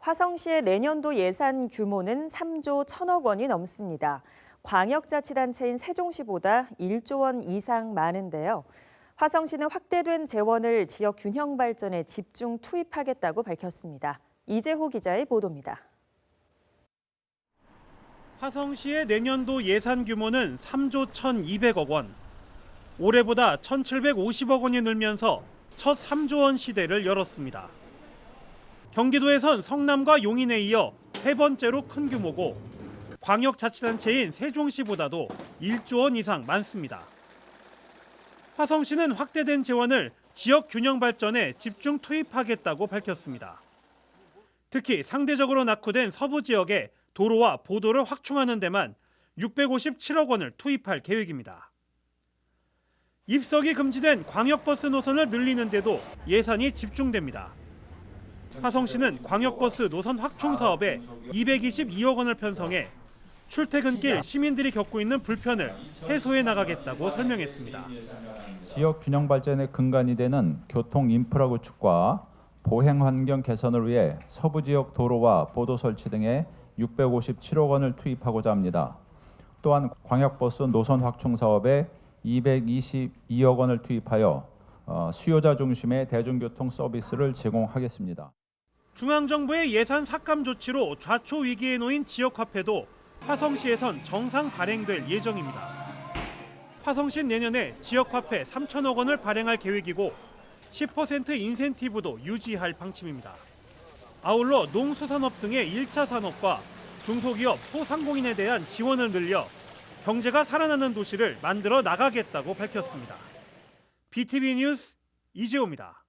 화성시의 내년도 예산 규모는 3조 1천억 원이 넘습니다. 광역자치단체인 세종시보다 1조 원 이상 많은데요. 화성시는 확대된 재원을 지역 균형 발전에 집중 투입하겠다고 밝혔습니다. 이재호 기자의 보도입니다. 화성시의 내년도 예산 규모는 3조 1,200억 원. 올해보다 1,750억 원이 늘면서 첫 3조 원 시대를 열었습니다. 경기도에선 성남과 용인에 이어 세 번째로 큰 규모고 광역자치단체인 세종시보다도 1조 원 이상 많습니다. 화성시는 확대된 재원을 지역 균형 발전에 집중 투입하겠다고 밝혔습니다. 특히 상대적으로 낙후된 서부 지역에 도로와 보도를 확충하는 데만 657억 원을 투입할 계획입니다. 입석이 금지된 광역버스 노선을 늘리는 데도 예산이 집중됩니다. 화성시는 광역버스 노선 확충 사업에 222억 원을 편성해 출퇴근길 시민들이 겪고 있는 불편을 해소해 나가겠다고 설명했습니다. 지역 균형 발전의 근간이 되는 교통 인프라 구축과 보행 환경 개선을 위해 서부 지역 도로와 보도 설치 등에 657억 원을 투입하고자 합니다. 또한 광역버스 노선 확충 사업에 222억 원을 투입하여 어, 수요자 중심의 대중교통 서비스를 제공하겠습니다. 중앙정부의 예산 삭감 조치로 좌초 위기에 놓인 지역 화폐도 화성시에선 정상 발행될 예정입니다. 화성시 내년에 지역 화폐 3천억 원을 발행할 계획이고 10% 인센티브도 유지할 방침입니다. 아울러 농수산업 등의 1차 산업과 중소기업, 소상공인에 대한 지원을 늘려 경제가 살아나는 도시를 만들어 나가겠다고 밝혔습니다. BTV 뉴스 이재호입니다.